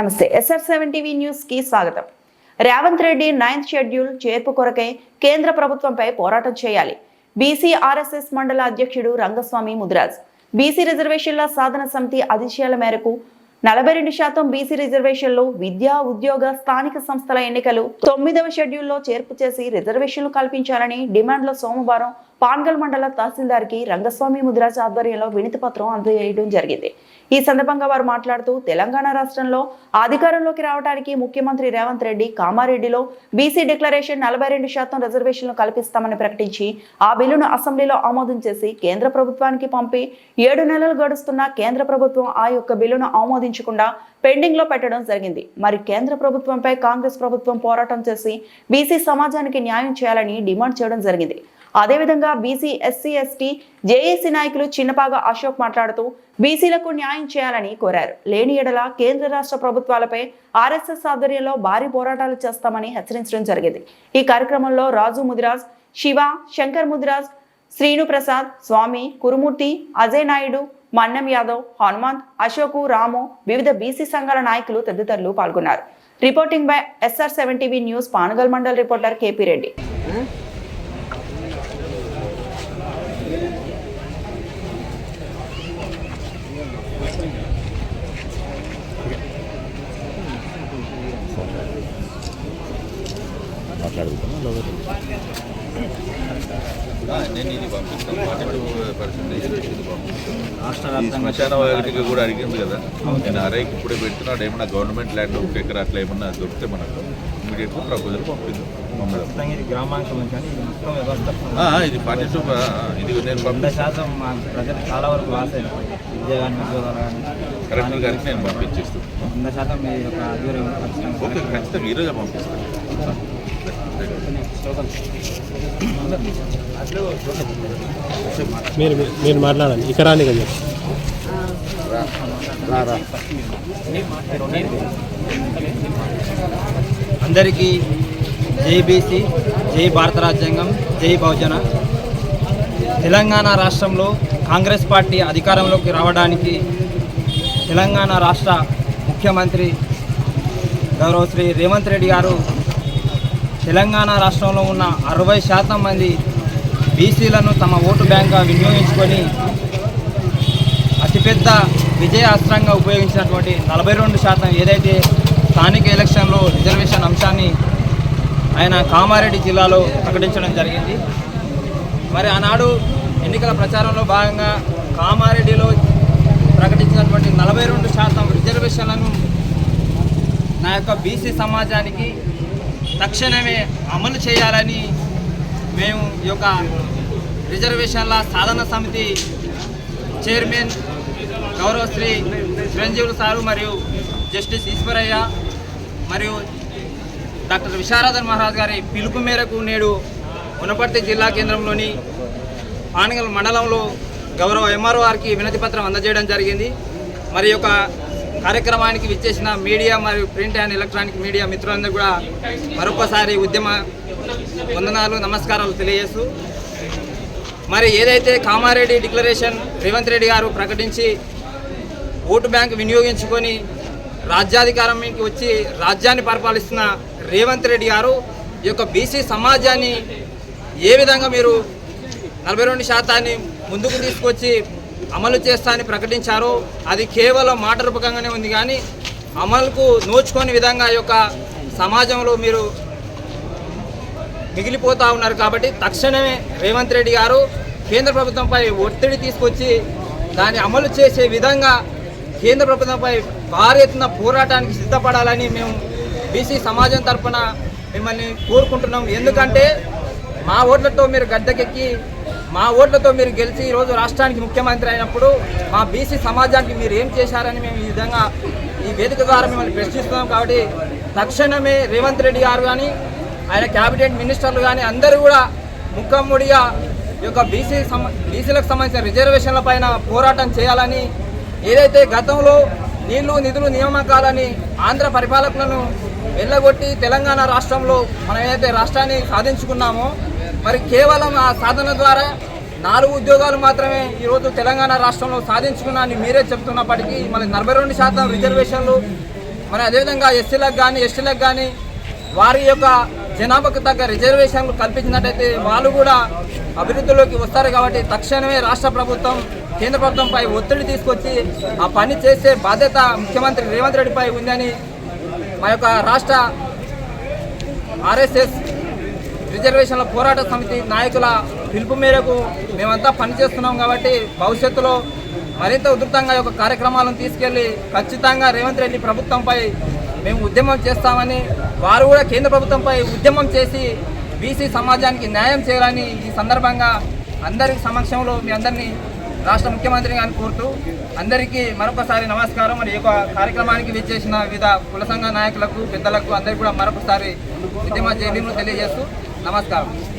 నమస్తే SR seven TV న్యూస్కి స్వాగతం. రేవంత్ రెడ్డి నైన్త్ షెడ్యూల్ చేర్పు కొరకై కేంద్ర ప్రభుత్వంపై పోరాటం చేయాలి. బీసీ ఆర్ఎస్ఎస్ మండల అధ్యక్షుడు రంగస్వామి ముదిరాజ్. బీసీ రిజర్వేషన్ల సాధన సమితి ఆదేశాల మేరకు నలభై రెండు శాతం బీసీ రిజర్వేషన్లు విద్యా ఉద్యోగ స్థానిక సంస్థల ఎన్నికలు తొమ్మిదవ షెడ్యూల్లో చేర్పు చేసి రిజర్వేషన్లు కల్పించాలని డిమాండ్లో సోమవారం పాన్గల్ మండల తహసీల్దార్కి రంగస్వామి ముదిరాజ్ ఆధ్వర్యంలో వినతి పత్రం అందజేయడం జరిగింది. ఈ సందర్భంగా వారు మాట్లాడుతూ తెలంగాణ రాష్ట్రంలో అధికారంలోకి రావడానికి ముఖ్యమంత్రి రేవంత్ రెడ్డి కామారెడ్డిలో బీసీ డిక్లరేషన్ నలభై రెండు శాతం రిజర్వేషన్లు కల్పిస్తామని ప్రకటించి ఆ బిల్లును అసెంబ్లీలో ఆమోదం చేసి కేంద్ర ప్రభుత్వానికి పంపి ఏడు నెలలు గడుస్తున్న కేంద్ర ప్రభుత్వం ఆ యొక్క బిల్లును ఆమోదించకుండా పెండింగ్లో పెట్టడం జరిగింది. మరి కేంద్ర ప్రభుత్వంపై కాంగ్రెస్ ప్రభుత్వం పోరాటం చేసి బీసీ సమాజానికి న్యాయం చేయాలని డిమాండ్ చేయడం జరిగింది. అదేవిధంగా బీసీ ఎస్సీ ఎస్టీ జేఏసీ నాయకులు చిన్నపాగా అశోక్ మాట్లాడుతూ బీసీలకు న్యాయం చేయాలని కోరారు. లేని ఎడల కేంద్ర రాష్ట్ర ప్రభుత్వాలపై ఆర్ఎస్ఎస్ ఆధ్వర్యంలో భారీ పోరాటాలు చేస్తామని హెచ్చరించడం జరిగింది. ఈ కార్యక్రమంలో రాజు ముదిరాజ్ శివ శంకర్ ముదిరాజ్ శ్రీను ప్రసాద్ స్వామి కురుమూర్తి అజయ్ నాయుడు మన్నం యాదవ్ హనుమంత్ అశోకు రాము వివిధ బీసీ సంఘాల నాయకులు తదితరులు పాల్గొన్నారు. Reporting by SR seven TV news Panagal mandal reporter KP Reddy ఆ, నేను ఇది పంపిస్తాను ఫార్టీ టూ పర్సెంటేజ్ ఇది పంపిస్తాను ఈ శ్మశాన వాటికి కూడా అడిగింది కదా. నేను అరైకి ఇప్పుడే పెడుతున్నాడు. ఏమన్నా గవర్నమెంట్ ల్యాండ్ ఒక ఎకర్ అట్లా ఏమన్నా దొరికితే మనకు ఇమీడియట్గా ప్రపోజల్ పంపిద్దాం. ఇది సంబంధించి ఇది మొత్తం వ్యవస్థ ఆ, ఇది ఫార్టీ టూ ఇది నేను ప్రజలు చాలా వరకు లాస్ కలెక్టర్ గారికి నేను పంపించేస్తాను వంద శాతం మీ యొక్క ఖచ్చితంగా ఈరోజే పంపిస్తాను మీరు మీరు మాట్లాడండి. ఇక్కడ రాని కదా అందరికీ జై బీసీ జై భారత రాజ్యాంగం జై బహుజన. తెలంగాణ రాష్ట్రంలో కాంగ్రెస్ పార్టీ అధికారంలోకి రావడానికి తెలంగాణ రాష్ట్ర ముఖ్యమంత్రి గౌరవ శ్రీ రేవంత్ రెడ్డి గారు తెలంగాణ రాష్ట్రంలో ఉన్న అరవై శాతం మంది బీసీలను తమ ఓటు బ్యాంక్గా వినియోగించుకొని అతిపెద్ద విజయ అస్త్రంగా ఉపయోగించినటువంటి నలభై రెండు శాతం ఏదైతే స్థానిక ఎలక్షన్లో రిజర్వేషన్ అంశాన్ని ఆయన కామారెడ్డి జిల్లాలో ప్రకటించడం జరిగింది. మరి ఆనాడు ఎన్నికల ప్రచారంలో భాగంగా కామారెడ్డిలో ప్రకటించినటువంటి నలభై రెండు శాతం రిజర్వేషన్లను నా యొక్క బీసీ సమాజానికి తక్షణమే అమలు చేయాలని మేము ఈ యొక్క రిజర్వేషన్ల సాధన సమితి చైర్మన్ గౌరవ శ్రీ చిరంజీవులు సారు మరియు జస్టిస్ ఈశ్వరయ్య మరియు డాక్టర్ విశారదన్ మహారాజ్ గారి పిలుపు మేరకు నేడు ఉనపర్తి జిల్లా కేంద్రంలోని పానగల్ మండలంలో గౌరవ ఎంఆర్ఓ గారికి వినతి పత్రం అందజేయడం జరిగింది. మరి యొక్క కార్యక్రమానికి విచ్చేసిన మీడియా మరియు ప్రింట్ అండ్ ఎలక్ట్రానిక్ మీడియా మిత్రులందరూ కూడా మరొకసారి ఉద్యమ వందనాలు నమస్కారాలు తెలియజేస్తూ మరి ఏదైతే కామారెడ్డి డిక్లరేషన్ రేవంత్ రెడ్డి గారు ప్రకటించి ఓటు బ్యాంక్ వినియోగించుకొని రాజ్యాధికారంకి వచ్చి రాజ్యాన్ని పరిపాలిస్తున్న రేవంత్ రెడ్డి గారు ఈ యొక్క బీసీ సమాజాన్ని ఏ విధంగా మీరు నలభై రెండు శాతాన్ని ముందుకు తీసుకొచ్చి అమలు చేస్తా అని అది కేవలం మాట రూపకంగానే ఉంది కానీ అమలుకు నోచుకొని విధంగా యొక్క సమాజంలో మీరు మిగిలిపోతూ ఉన్నారు కాబట్టి తక్షణమే రేవంత్ రెడ్డి గారు కేంద్ర ప్రభుత్వంపై ఒత్తిడి తీసుకొచ్చి దాన్ని అమలు చేసే విధంగా కేంద్ర ప్రభుత్వంపై భారీ ఎత్తున పోరాటానికి సిద్ధపడాలని మేము బీసీ సమాజం తరఫున మిమ్మల్ని కోరుకుంటున్నాం. ఎందుకంటే మా ఓట్లతో మీరు గద్దెకెక్కి మా ఓట్లతో మీరు గెలిచి ఈరోజు రాష్ట్రానికి ముఖ్యమంత్రి అయినప్పుడు మా బీసీ సమాజానికి మీరు ఏం చేశారని మేము ఈ విధంగా ఈ వేదిక ద్వారా మిమ్మల్ని ప్రశ్నిస్తున్నాం కాబట్టి తక్షణమే రేవంత్ రెడ్డి గారు కానీ ఆయన క్యాబినెట్ మినిస్టర్లు కానీ అందరూ కూడా ముఖమ్ముడిగా ఈ యొక్క బీసీ సమ బీసీలకు సంబంధించిన రిజర్వేషన్ల పైన పోరాటం చేయాలని ఏదైతే గతంలో నీళ్ళు నిధులు నియామకాలని ఆంధ్ర పరిపాలకులను వెళ్ళగొట్టి తెలంగాణ రాష్ట్రంలో మనం ఏదైతే రాష్ట్రాన్ని సాధించుకున్నామో మరి కేవలం ఆ సాధన ద్వారా నాలుగు ఉద్యోగాలు మాత్రమే ఈరోజు తెలంగాణ రాష్ట్రంలో సాధించుకున్నా అని మీరే చెప్తున్నప్పటికీ మళ్ళీ నలభై రెండు శాతం రిజర్వేషన్లు మరి అదేవిధంగా ఎస్సీలకు కానీ ఎస్టీలకు కానీ వారి యొక్క జనాభాకు తగ్గ రిజర్వేషన్లు కల్పించినట్టయితే వాళ్ళు కూడా అభివృద్ధిలోకి వస్తారు కాబట్టి తక్షణమే రాష్ట్ర ప్రభుత్వం కేంద్ర ప్రభుత్వంపై ఒత్తిడి తీసుకొచ్చి ఆ పని చేసే బాధ్యత ముఖ్యమంత్రి రేవంత్ రెడ్డిపై ఉందని మా యొక్క రాష్ట్ర ఆర్ఎస్ఎస్ రిజర్వేషన్ల పోరాట సమితి నాయకుల పిలుపు మేరకు మేమంతా పనిచేస్తున్నాం కాబట్టి భవిష్యత్తులో మరింత ఉధృతంగా యొక్క కార్యక్రమాలను తీసుకెళ్ళి ఖచ్చితంగా రేవంత్ రెడ్డి ప్రభుత్వంపై మేము ఉద్యమం చేస్తామని వారు కూడా కేంద్ర ప్రభుత్వంపై ఉద్యమం చేసి బీసీ సమాజానికి న్యాయం చేయాలని ఈ సందర్భంగా అందరి సమక్షంలో మీ అందరినీ రాష్ట్ర ముఖ్యమంత్రి గారిని కోరుతూ అందరికీ మరొకసారి నమస్కారం. మరి ఈ యొక్క కార్యక్రమానికి విచ్చేసిన వివిధ కుల సంఘ నాయకులకు పెద్దలకు అందరికీ కూడా మరొకసారి ఉద్యమ జైలు తెలియజేస్తూ నమస్కారం